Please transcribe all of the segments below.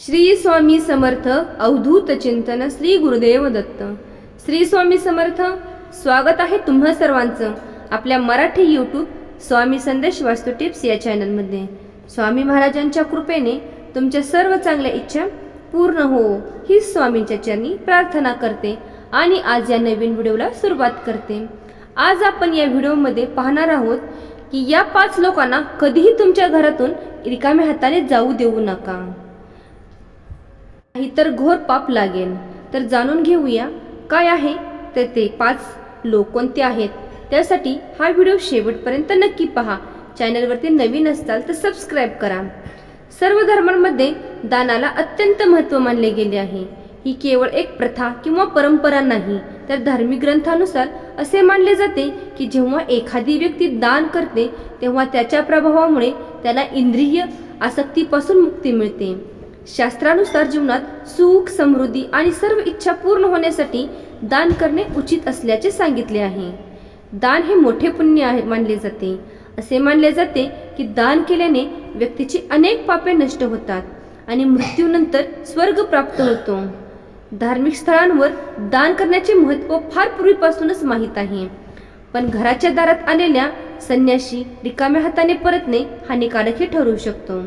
श्री स्वामी समर्थ अवधूत चिंतन श्री गुरुदेव दत्त. श्री स्वामी समर्थ स्वागत आहे तुम्हा सर्वांचं आपल्या मराठी यूट्यूब स्वामी संदेश वास्तू टिप्स या चॅनलमध्ये. स्वामी महाराजांच्या कृपेने तुमच्या सर्व चांगल्या इच्छा पूर्ण हो ही स्वामींच्या चरणी प्रार्थना करते आणि आज या नवीन व्हिडिओला सुरुवात करते. आज आपण या व्हिडिओमध्ये पाहणार आहोत की या पाच लोकांना कधीही तुमच्या घरातून रिकाम्या हाताने जाऊ देऊ नका. नाही तर घोर पाप लागेल तर जाणून घेऊया काय आहे? तर ते पाच लोक कोणते आहेत? त्यासाठी हा व्हिडिओ शेवटपर्यंत नक्की पहा. चॅनलवरती नवीन असताल तर सबस्क्राईब करा. सर्व धर्मांमध्ये दानाला अत्यंत महत्त्व मानले गेले आहे. ही केवळ एक प्रथा किंवा परंपरा नाही तर धार्मिक ग्रंथानुसार असे मानले जाते की जेव्हा एखादी व्यक्ती दान करते तेव्हा त्याच्या प्रभावामुळे त्याला इंद्रिय आसक्तीपासून मुक्ती मिळते. शास्त्रानुसार जीवनात सुख समृद्धी आणि सर्व इच्छा पूर्ण होण्यासाठी दान करणे उचित असल्याचे सांगितले आहे. दान हे मोठे पुण्य आहे मानले जाते. असे मानले जाते की दान केल्याने व्यक्तीची अनेक पापे नष्ट होतात आणि मृत्यूनंतर स्वर्ग प्राप्त होतो. धार्मिक स्थळांवर दान करण्याचे महत्त्व फार पूर्वीपासूनच माहीत आहे. पण घराच्या दारात आलेल्या संन्याशी रिकाम्या हाताने परतणे हानिकारकही ठरू शकतो.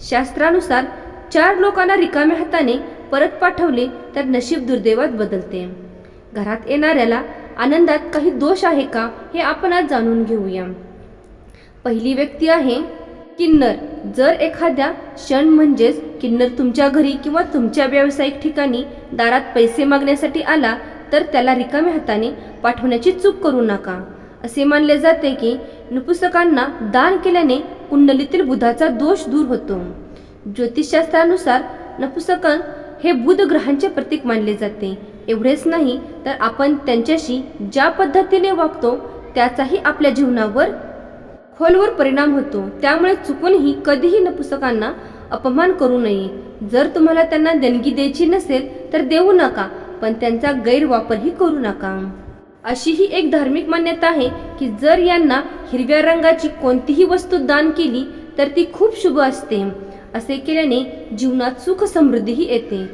शास्त्रानुसार चार लोकांना रिकाम्या हाताने परत पाठवले तर नशीब दुर्दैवात बदलते. घरात येणाऱ्याला आनंदात काही दोष आहे का हे आपण आज जाणून घेऊया. पहिली व्यक्ती आहे किन्नर. जर एखाद्या क्षण म्हणजेच किन्नर तुमच्या घरी किंवा तुमच्या व्यावसायिक ठिकाणी दारात पैसे मागण्यासाठी आला तर त्याला रिकाम्या हाताने पाठवण्याची चूक करू नका. असे मानले जाते की नपुसकांना दान केल्याने कुंडलीतील बुधाचा दोष दूर होतो. ज्योतिषशास्त्रानुसार नपुसकन हे बुध ग्रहांचे प्रतीक मानले जाते. एवढेच नाही तर आपण त्यांच्याशी ज्या पद्धतीने वागतो त्याचाही आपल्या जीवनावर खोलवर परिणाम होतो. त्यामुळे चुकूनही कधीही नपुसकांना अपमान करू नये. जर तुम्हाला त्यांना देणगी द्यायची नसेल तर देऊ नका पण त्यांचा गैरवापरही करू नका. अशी ही एक धार्मिक मान्यता आहे की जर यांना हिरव्या रंगाची कोणतीही वस्तू दान केली तर ती खूप शुभ असते. असे केल्याने जीवनात सुख समृद्धीही येते.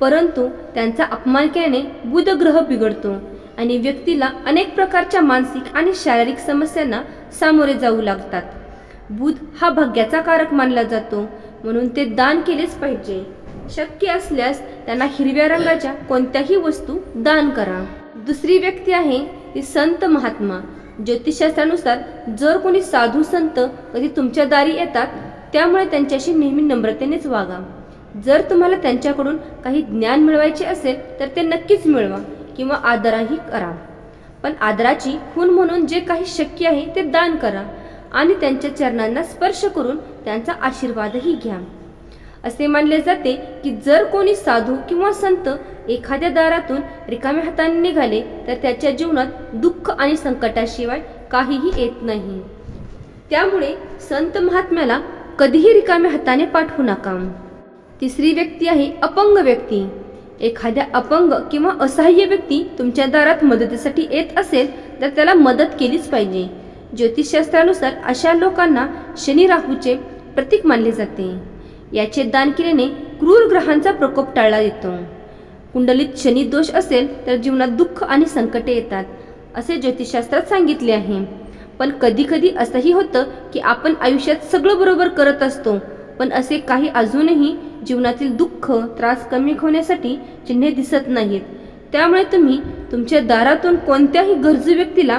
परंतु त्यांचा अपमान केल्याने बुध ग्रह बिघडतो आणि व्यक्तीला अनेक प्रकारच्या मानसिक आणि शारीरिक समस्यांना सामोरे जाऊ लागतात. बुध हा भाग्याचा कारक मानला जातो म्हणून ते दान केलेच पाहिजे. शक्य असल्यास त्यांना हिरव्या रंगाच्या कोणत्याही वस्तू दान करा. दुसरी व्यक्ती आहे ती संत महात्मा. ज्योतिषशास्त्रानुसार जर कोणी साधू संत कधी तुमच्या दारी येतात त्यामुळे त्यांच्याशी नेहमी नम्रतेनेच वागा. जर तुम्हाला त्यांच्याकडून काही ज्ञान मिळवायचे असेल तर ते नक्कीच मिळवा किंवा आदराही करा. पण आदराची खून म्हणून जे काही शक्य आहे ते दान करा आणि त्यांच्या चरणांना स्पर्श करून त्यांचा आशीर्वादही घ्या. असे मानले जाते की जर कोणी साधू किंवा संत एखाद्या दारातून रिकाम्या हाताने निघाले तर त्याच्या जीवनात दुःख आणि संकटाशिवाय काहीही येत नाही. त्यामुळे संत महात्म्याला कधीही रिकाम्या हाताने पाठवू नका. तिसरी व्यक्ती आहे अपंग व्यक्ती. एखाद्या अपंग किंवा असहाय्य व्यक्ती तुमच्या दारात मदतीसाठी येत असेल तर त्याला मदत केलीच पाहिजे. ज्योतिषशास्त्रानुसार अशा लोकांना शनी राहूचे प्रतीक मानले जाते. याचे दान केल्याने क्रूर ग्रहांचा प्रकोप टाळला येतो कुंडलीत शनी दोष असेल तर जीवनात दुःख आणि संकटे येतात असे ज्योतिषशास्त्रात सांगितले आहे. पण कधी कधी असंही होतं की आपण आयुष्यात सगळं बरोबर करत असतो. पण असे काही अजूनही जीवनातील दुःख त्रास कमी होण्यासाठी चिन्हे दिसत नाहीत. त्यामुळे तुम्ही तुमच्या दारातून कोणत्याही गरजू व्यक्तीला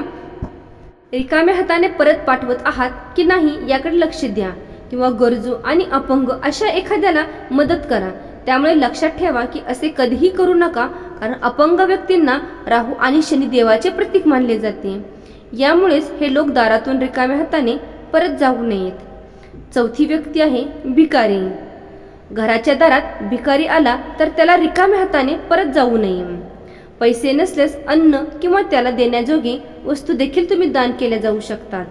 रिकाम्या हाताने परत पाठवत आहात की नाही याकडे लक्ष द्या किंवा गरजू आणि अपंग अशा एखाद्याला मदत करा. त्यामुळे लक्षात ठेवा की असे कधीही करू नका कारण अपंग व्यक्तींना राहू आणि शनी देवाचे प्रतीक मानले जाते. यामुळेच हे लोक दारातून रिकाम्या हाताने परत जाऊ नयेत. चौथी व्यक्ती आहे भिकारी. घराच्या दारात भिकारी आला तर त्याला रिकाम्या हाताने परत जाऊ नये. पैसे नसल्यास अन्न किंवा त्याला देण्याजोगे वस्तू देखील तुम्ही दान केल्या जाऊ शकतात.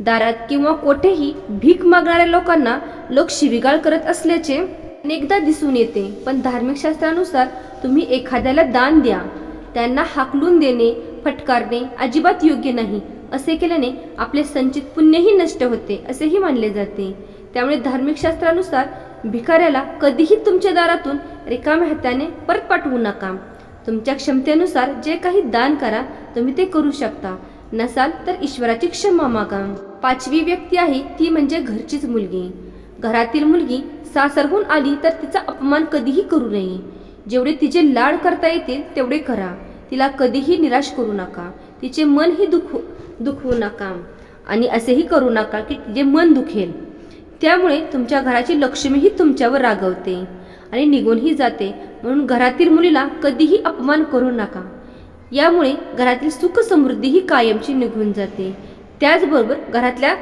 दारात किंवा कोठेही भीक मागणाऱ्या लोकांना लोक शिविगाळ करत असल्याचे अनेकदा दिसून येते. पण धार्मिक शास्त्रानुसार तुम्ही एखाद्याला दान द्या. त्यांना हाकलून देणे फटकारणे अजिबात योग्य नाही. असे केल्याने आपले संचित पुण्यही नष्ट होते असेही मानले जाते. त्यामुळे धार्मिक शास्त्रानुसार भिकाऱ्याला कधीही तुमच्या दारातून रिकाम्या हाताने परत पाठवू नका. तुमच्या क्षमतेनुसार जे काही दान करा तुम्ही ते करू शकता. नसाल तर ईश्वराची क्षमा मागा. पाचवी व्यक्ती आहे ती म्हणजे घरचीच मुलगी. घरातील मुलगी सासरहून आली तर तिचा अपमान कधीही करू नये. जेवढे तिचे लाड करता येतील तेवढे करा. तिला कधीही निराश करू नका. तिचे मनही दुखू दुखवू नका. आणि असेही करू नका की तिचे मन दुखेल. त्यामुळे तुमच्या घराची लक्ष्मीही तुमच्यावर रागवते आणि निघूनही जाते. म्हणून घरातील मुलीला कधीही अपमान करू नका. यामुळे घरातील सुख समृद्धीही कायमची निघून जाते. त्याचबरोबर घरातल्या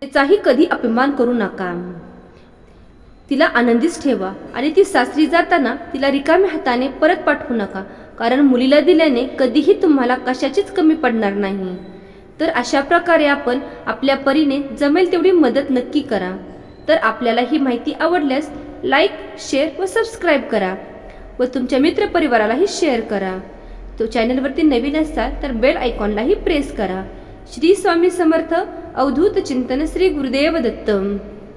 त्याचाही कधी अपमान करू नका. तिला आनंदीच ठेवा आणि ती सासरी जाताना तिला रिकाम्या हाताने परत पाठवू नका. कारण मुलीला दिल्याने कधीही तुम्हाला कशाचीच कमी पडणार नाही. तर अशा प्रकारे आपण आपल्या परीने जमेल तेवढी मदत नक्की करा. तर आपल्याला ही माहिती आवडल्यास लाईक शेअर व सबस्क्राईब करा व तुमच्या मित्रपरिवारालाही शेअर करा. तो चॅनलवरती नवीन असाल तर बेल आयकॉनलाही प्रेस करा. श्री स्वामी समर्थ अवधूत चिंतन श्री गुरुदेव दत्तम.